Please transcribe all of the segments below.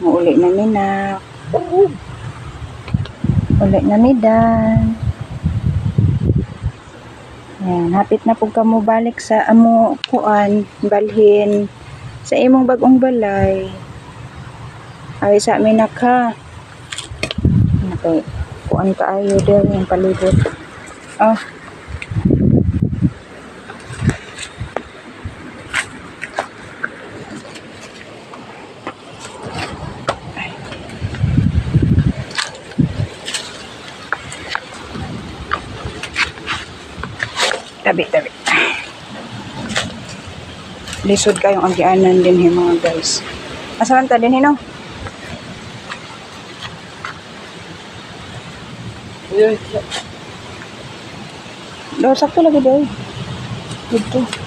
Muuli na ni na. Uli na ni Dan. Yan, hapit na pug kamo balik sa amo kuan, balhin sa imong bagong balay. Ay sa amin na ka. Okay. Kuan kaayo din yung palibot. Oh. Tabi, tabi. Lisod kayong agianan din eh, mga guys. Asalan ta din hino? Daw sakto lagi daw. Dito.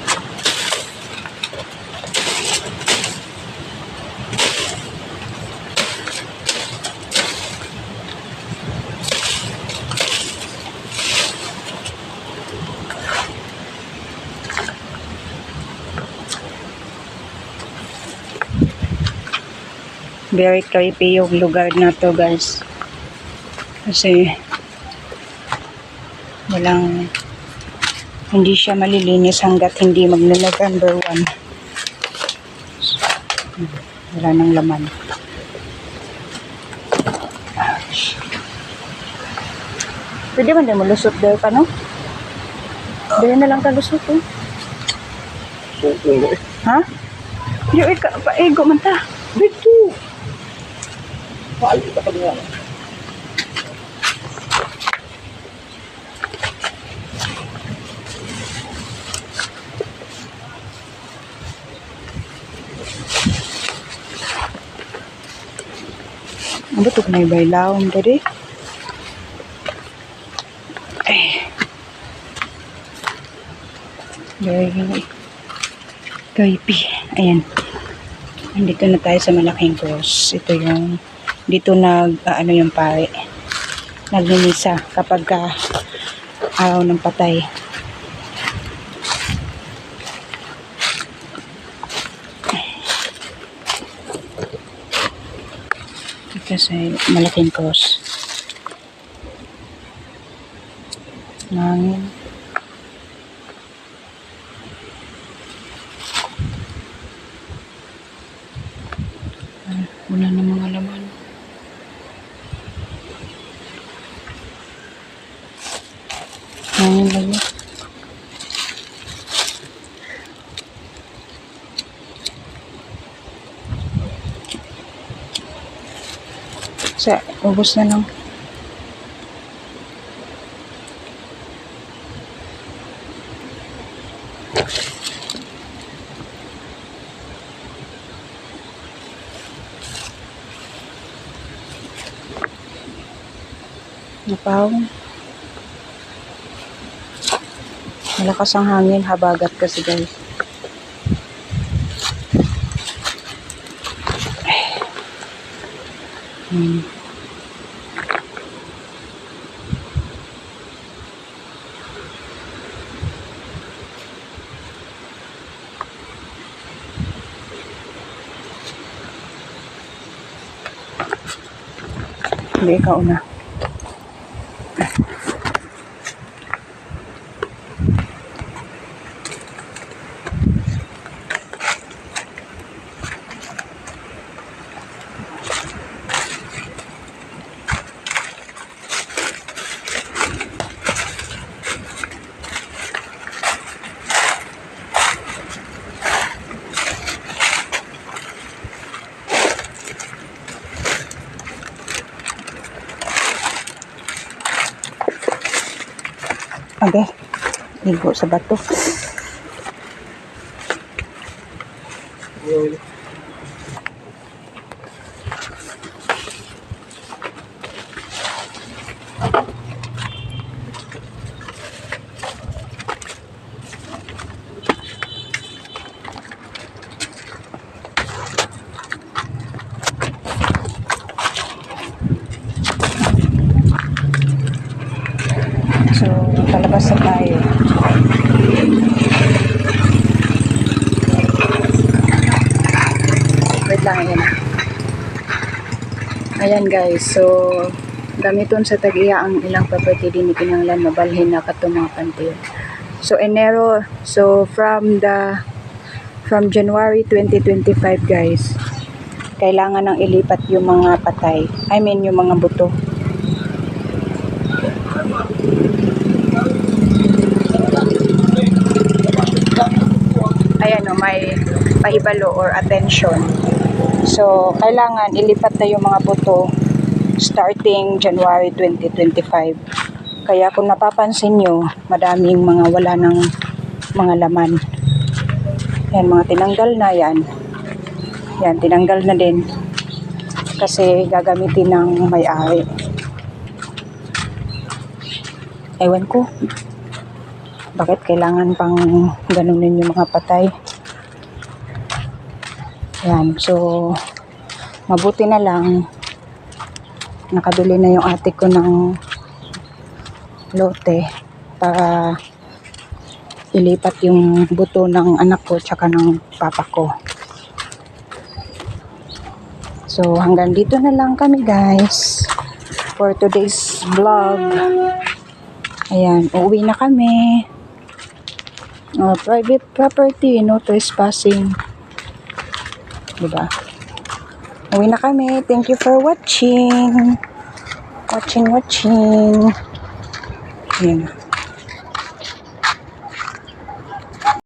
Very creepy yung lugar na to guys. Kasi walang hindi siya malilinis hanggat hindi magno-November 1. Wala nang laman. Pwede man din mo lusot daw ka, no? Dili na lang ka lusot, eh. Ha? Yung ika, paigo man ta. Dito. Paali ka pa nga. Ano to na ibaylawom tadi? Eh. Very creepy. Ayan. Nandito na tayo sa malaking cross. Ito yung dito nag ah, ano yung pare. Naglinisa kapag ka araw ng patay. Sa malaking cross. Nangin. Ah, Wala na mga laman. Nangin lagi. Sa, ubos na lang. Napaw. Malakas ang hangin, habagat kasi guys. Hmm. Hindi, ikaw na. Abe, ligo sa bato. tayo. Wait lang, ayan. Ayan guys, so gamiton sa tag-iya ang ilang property din ni kinanglan mabalhin na katong mga pantiyo. So Enero, so from the from January 2025 guys, kailangan nang ilipat yung mga patay. I mean yung mga buto. May pahibalo or attention. So, kailangan ilipat na yung mga buto starting January 2025. Kaya kung napapansin nyo, madaming mga wala ng mga laman. Yan, mga tinanggal na yan. Yan, tinanggal na din. Kasi gagamitin ng may-ari. Ewan ko. Bakit kailangan pang ganunin yung mga patay? Yan, so mabuti na lang nakabili na yung ate ko ng lote para ilipat yung buto ng anak ko tsaka ng papa ko. So hanggang dito na lang kami guys for today's vlog. Ayan, uuwi na kami. Uh, private property, no trespassing. Diba? Uwi na kami. Thank you for watching. Watching, watching. Ayan.